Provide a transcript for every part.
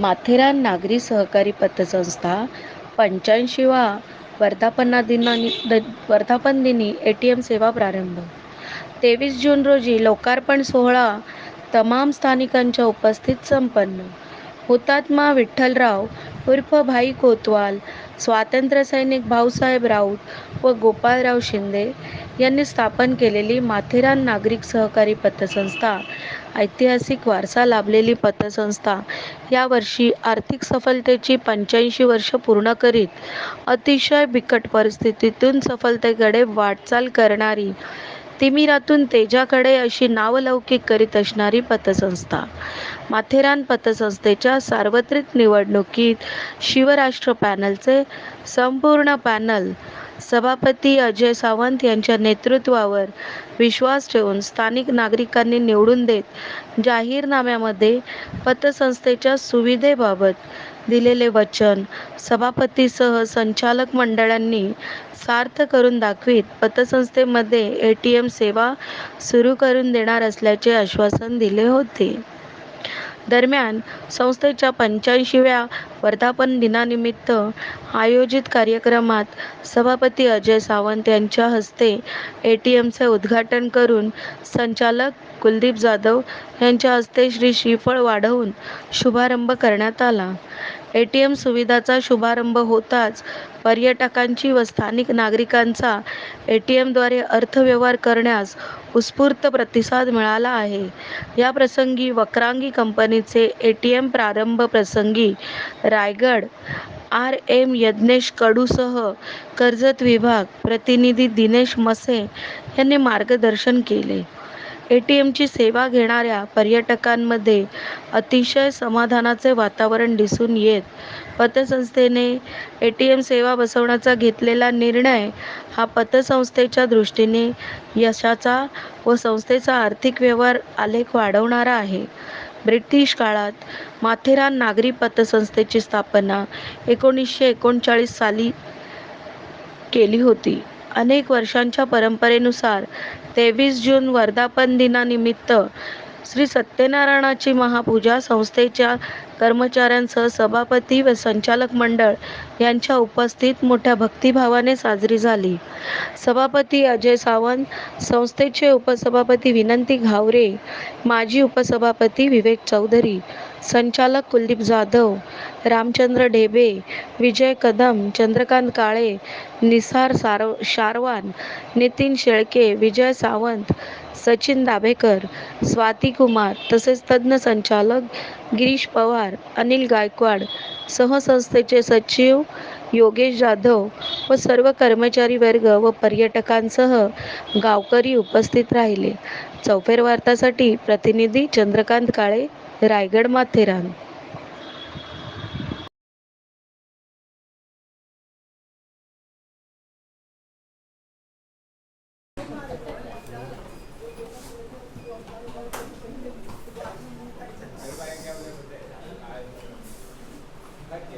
माथेरान नागरी सहकारी पतसंस्था पंच्याऐंशीवा वर्धापना दिनानि वर्धापन दिनी ए टी एम सेवा प्रारंभ. तेवीस जून रोजी लोकार्पण सोहळा तमाम स्थानिकांच्या उपस्थित संपन्न. हुतात्मा विठ्ठलराव उर्फ भाई कोतवाल स्वातंत्र्यसैनिक भाऊसाहेब राऊत व गोपाळराव शिंदे यांनी स्थापन केलेली माथेरान नागरिक सहकारी पतसंस्था ऐतिहासिक वारसा लाभलेली पतसंस्था यावर्षी आर्थिक सफलतेची पंच्याऐंशी वर्ष पूर्ण करीत अतिशय बिकट परिस्थितीतून सफलतेकडे वाटचाल करणारी तिमिरातून तेजाकडे अशी नावलौकिक करीत असणारी पतसंस्था. माथेरान पतसंस्थेच्या सार्वत्रिक निवडणुकीत शिवराष्ट्र पॅनलचे संपूर्ण पॅनल सभापती अजय सावंत यांच्या नेतृत्वावर विश्वास ठेवून स्थानिक नागरिकांनी निवडून देत जाहीरनाम्यामध्ये पतसंस्थेच्या सुविधेबाबत दिलेले वचन सभापतीसह संचालक मंडळांनी सार्थ करून दाखवीत. पतसंस्थेमध्ये ए टी एम सेवा सुरू करून देणार असल्याचे आश्वासन दिले होते. दरम्यान संस्थेच्या पंच्याऐंशीव्या वर्धापन दिनानिमित्त आयोजित कार्यक्रमात सभापती अजय सावंत यांच्या हस्ते ए टी एमचे उद्घाटन करून संचालक कुलदीप जाधव यांच्या हस्ते श्री श्रीफळ वाढवून शुभारंभ करण्यात आला. ए टी एम सुविधाचा शुभारंभ होताच पर्यटकांची व स्थानिक नागरिकांचा ए टी एमद्वारे अर्थव्यवहार करण्यास उत्स्फूर्त प्रतिसाद मिळाला आहे. या प्रसंगी वक्रांगी कंपनीचे ए टी एम प्रारंभ प्रसंगी रायगड आर एम यज्ञेश कडूसह कर्जत विभाग प्रतिनिधी दिनेश मसे यांनी मार्गदर्शन केले. ए टी एमची सेवा घेणाऱ्या पर्यटकांमध्ये अतिशय समाधानाचे वातावरण दिसून येत. पतसंस्थेने ए टी एम सेवा बसवण्याचा घेतलेला निर्णय हा पतसंस्थेच्या दृष्टीने यशाचा व संस्थेचा आर्थिक व्यवहार आलेख वाढवणारा आहे. ब्रिटिश काळात माथेरान नागरी पतसंस्थेची स्थापना एकोणीसशे एकोणचाळीस साली केली होती. अनेक वर्षांच्या परंपरेनुसार तेवीस जून वर्धापन दिनानिमित्त श्री सत्यनारायणाची महापूजा संस्थेच्या कर्मचाऱ्यांसह सभापती व संचालक मंडळ यांच्या उपस्थित मोठ्या भक्तिभावाने साजरी झाली. सभापती अजय सावंत संस्थेचे उपसभापती विनंती घावरे माजी उपसभापती विवेक चौधरी संचालक कुलदीप जाधव रामचंद्र ढेबे विजय कदम चंद्रकांत काळे निसार सारव शारवान नितीन शेळके विजय सावंत सचिन दाभेकर स्वाती कुमार तसेच तज्ज्ञ संचालक गिरीश पवार अनिल गायकवाड सहसंस्थेचे सचिव योगेश जाधव व सर्व कर्मचारी वर्ग व पर्यटकांसह गावकरी उपस्थित राहिले. चौफेर वार्तासाठी प्रतिनिधी चंद्रकांत काळे.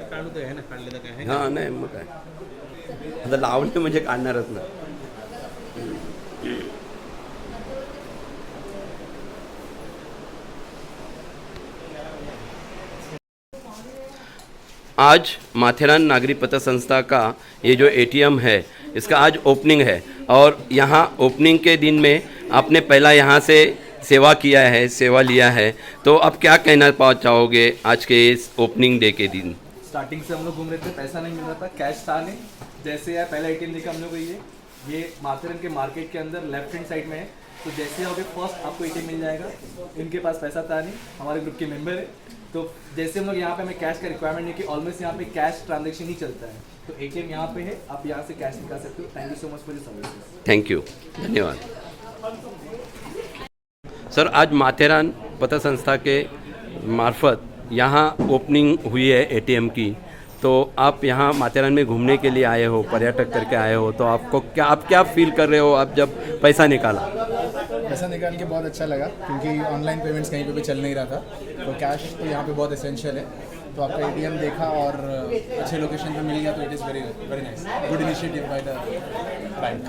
काय आहे हा नाही मग काय? आता लावले म्हणजे काढणारच ना. आज माथेरान नागरी पत्र संस्था का ये जो एटीएम है, इसका आज ओपनिंग है। और यहाँ ओपनिंग के दिन में आपने पहला यहाँ से सेवा किया है, सेवा लिया है। तो आप क्या कहना चाहोगे आज के इस ओपनिंग डे के दिन? स्टार्टिंग से हम लोग घूम रहे थे, पैसा नहीं मिल रहा था कैश था नहीं। जैसे यार पहला एटीएम देखा हम लोग ये ये माथेरन के मार्केट के अंदर लेफ़्ट हैंड साइड में है। तो जैसे आओगे फ़र्स्ट आपको एटीएम मिल जाएगा, इनके पास पैसा था नहीं, हमारे ग्रुप के मेंबर है। तो जैसे हम लोग यहाँ पे हमें कैश का रिक्वायरमेंट नहीं कि ऑलमोस्ट यहाँ पे कैश ट्रांजेक्शन ही चलता है। तो एटीएम यहाँ पे है, आप यहाँ से कैश निकाल सकते हो। Thank you so much for service thank you धन्यवाद। सर आज माथेरान पता संस्था के मार्फत यहाँ ओपनिंग हुई है एटीएम की। तो आप यहाँ माथेरान में घूमने के लिए आए हो, पर्यटक करके आए हो तो आपको क्या, आप क्या फील कर रहे हो आप जब पैसा निकाला? पैसा निकाल के बहुत अच्छा लगा, क्योंकि ऑनलाइन पेमेंट्स कहीं पे भी चल नहीं रहा था। तो कैश तो यहाँ पे बहुत एसेंशियल है। तो आपका एटीएम देखा और अच्छे लोकेशन पे मिल गया तो it is very very nice good initiative by the bank